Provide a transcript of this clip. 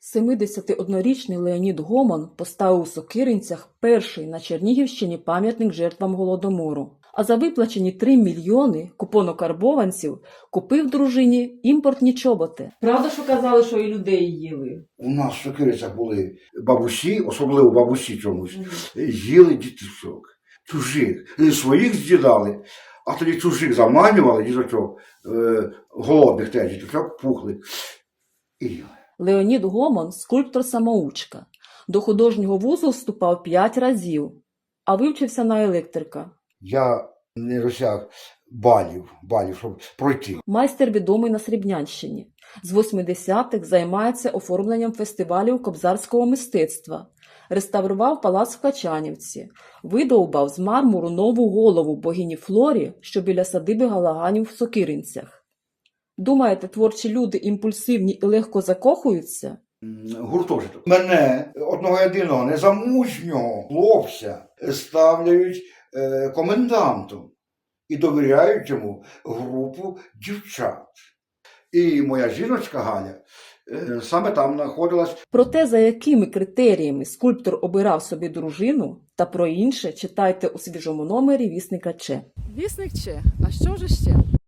71-річний Леонід Гомон поставив у Сокиринцях перший на Чернігівщині пам'ятник жертвам Голодомору. А за виплачені 3 мільйони купонокарбованців купив дружині імпортні чоботи. Правда, що казали, що і людей їли? У нас в Сокирицях були бабусі, особливо бабусі чомусь, їли діточок, чужих, Е, своїх з'їдали, а тоді чужих заманювали, діточок, е, голодних теж діточок пухли. І їли. Леонід Гомон скульптор-самоучка. До художнього вузу вступав 5 разів, а вивчився на електрика. Я не досяг балів, балів, щоб пройти. Майстер відомий на Срібнянщині. З 80-х займається оформленням фестивалів кобзарського мистецтва. Реставрував палац в Качанівці, видовбав з мармуру нову голову богині Флорі, що біля садиби Галаганів в Сокиринцях. Думаєте, творчі люди імпульсивні і легко закохуються? Гуртожиток. Мене, одного єдиного незамужнього хлопця, ставляють е, комендантом і довіряють йому групу дівчат. І моя жіночка Галя е, саме там знаходилась. Про те, за якими критеріями скульптор обирав собі дружину, та про інше читайте у свіжому номері вісника Че. Вісник Че. А що ж ще?